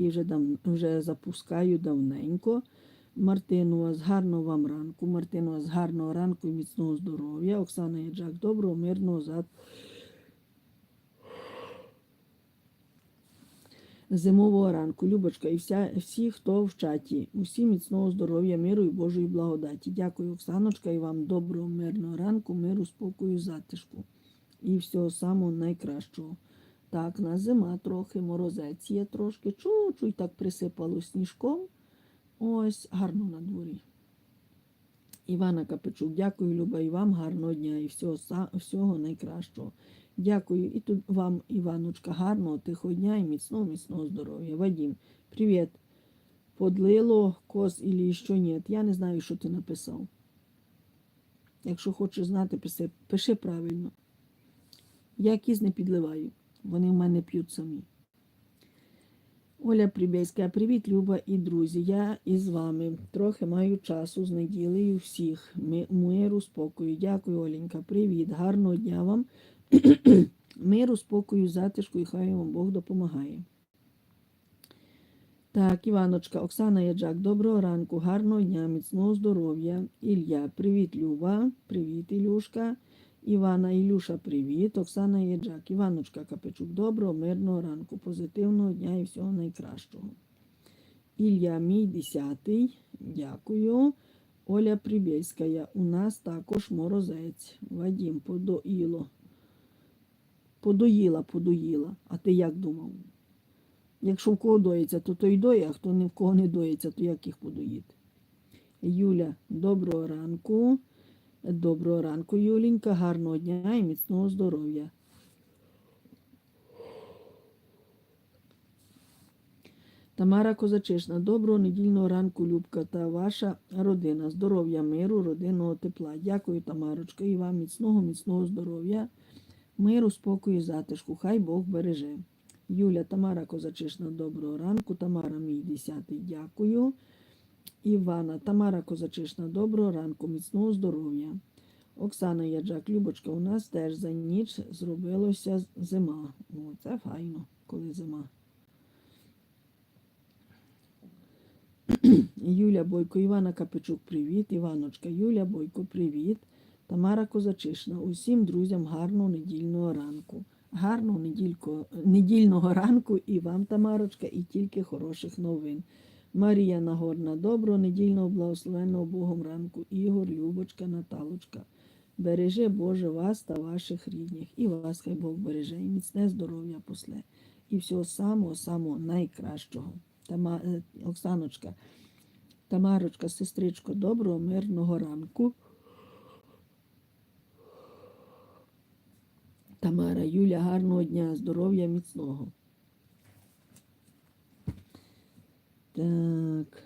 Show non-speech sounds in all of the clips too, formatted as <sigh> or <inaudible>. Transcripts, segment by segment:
її вже, дав, вже запускаю давненько. Мартину, з гарного вам ранку. Мартину, з гарного ранку і міцного здоров'я. Оксана Яджак, доброго, мирного зад. Зимового ранку, Любочка, і вся, всі, хто в чаті, усі міцного здоров'я, миру і Божої благодаті. Дякую, Оксаночка, і вам доброго, мирного ранку, миру, спокою, затишку і всього самого найкращого. Так, на зима трохи, морозець є трошки, чуть-чуть так присипало сніжком. Ось гарно на дворі. Івана Капичук, дякую, Люба, і вам гарного дня і всього, всього найкращого. Дякую і тут вам, Іваночка, гарного тихого дня і міцного, міцного здоров'я. Вадім, привіт. Подлило коз ілі що ні. Я не знаю, що ти написав. Якщо хочеш знати, пиши, пиши правильно. Я кіз не підливаю. Вони в мене п'ють самі. Оля Прибєйська, привіт, Люба і друзі. Я із вами. Трохи маю часу з неділею всіх. Миру, спокою. Дякую, Оленька. Привіт, гарного дня вам. <clears throat> Миру, спокою, затишку і хай вам Бог допомагає. Так, Іваночка, Оксана Яджак, доброго ранку, гарного дня, міцного здоров'я. Ілля, привіт, Люба. Привіт, Ілюшка. Івана Ілюша, привіт. Оксана Яджак, Іваночка Капичук, доброго, мирного ранку, позитивного дня і всього найкращого. Ілля, мій десятий, дякую. Оля Прибєльська, у нас також морозець. Вадім, подоїло. Подоїла, подоїла. А ти як думав? Якщо в кого доїться, то той доє, а хто ні в кого не доїться, то як їх подоїти? Юля, доброго ранку. Доброго ранку, Юлінька, гарного дня і міцного здоров'я. Тамара Козачишна, доброго недільного ранку, Любка та ваша родина. Здоров'я, миру, родинного тепла. Дякую, Тамарочка, і вам міцного, міцного здоров'я, миру, спокою, затишку. Хай Бог береже. Юля, Тамара Козачишна, доброго ранку. Тамара, мій десятий, дякую. Івана, Тамара Козачишна, доброго ранку, міцного здоров'я. Оксана Яджак, Любочка, у нас теж за ніч зробилося зима. О, це файно, коли зима. <clears throat> Юля Бойко, Івана Капичук, привіт. Іваночка, Юля Бойко, привіт. Тамара Козачишна. Усім друзям гарного недільного ранку. Гарного неділько, недільного ранку і вам, Тамарочка, і тільки хороших новин. Марія Нагорна, доброго недільного благословенного Богом ранку. Ігор, Любочка, Наталочка. Бережи Боже вас та ваших рідних. І вас хай Бог береже, і міцне здоров'я после. І всього самого, самого найкращого. Тама, е, Оксаночка, Тамарочка, сестричко, доброго, мирного ранку. Тамара, Юля, гарного дня, здоров'я міцного. Так.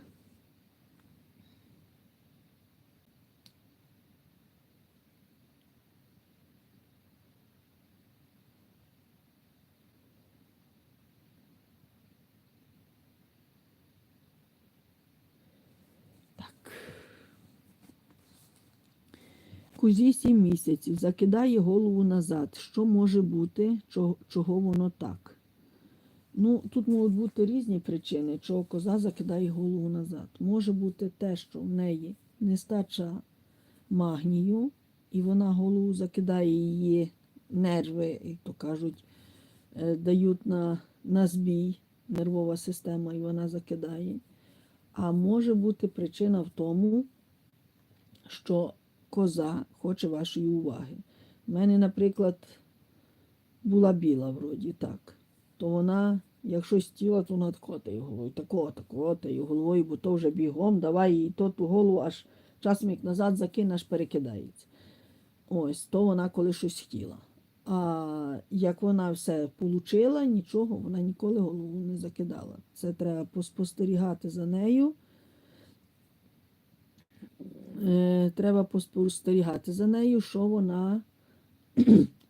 Кузі сім місяців, закидає голову назад. Що може бути, чого, чого воно так? Ну, тут можуть бути різні причини, чого коза закидає голову назад. Може бути те, що в неї нестача магнію, і вона голову закидає її нерви, як то кажуть, е, дають на, на збій нервова система, і вона закидає. А може бути причина в тому, що коза хоче вашої уваги. У мене, наприклад, була біла вроді так то вона, якщо стіла, то вона ткотає головою. Такого, такого, та й головою, бо то вже бігом, давай їй то ту голову, аж часом як назад закине, аж перекидається. Ось, то вона коли щось хотіла. А як вона все получила, нічого, вона ніколи голову не закидала. Це треба поспостерігати за нею. Е, треба поспостерігати за нею, що вона, <clears throat>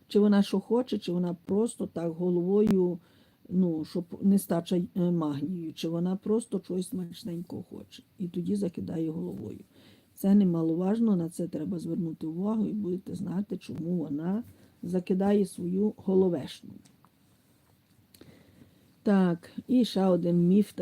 чи вона що хоче, чи вона просто так головою ну, щоб нестача стача магнію, чи вона просто щось смачненького хоче. І тоді закидає головою. Це немаловажно, на це треба звернути увагу і будете знати, чому вона закидає свою головешну. Так, і ще один міф